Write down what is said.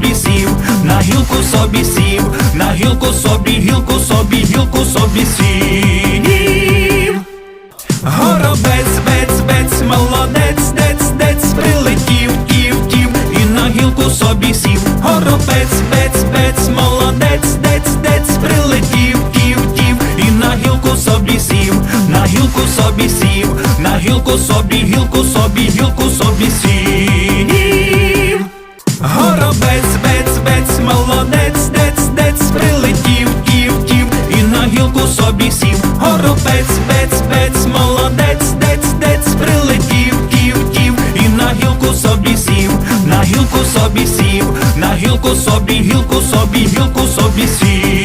собі сів, на гілку собі сів, на гілку собі, гілку собі, гілку собі сів. Горобець, бець, бець, молодець, дець, дець, прилетів, тів, тів, і на гілку собі сів. Горобець, бець, бець, молодець, дець, дець, прилетів, тів, тів, і на гілку собі сів, на гілку собі сів, на гілку собі, гілку собі, гілку собі. Собі сів. Горобець, бець, бець, молодець, дець, дець, прилетів, тів, тів, і на гілку собі сів, на гілку собі сів, на гілку собі, гілку собі, гілку собі сів.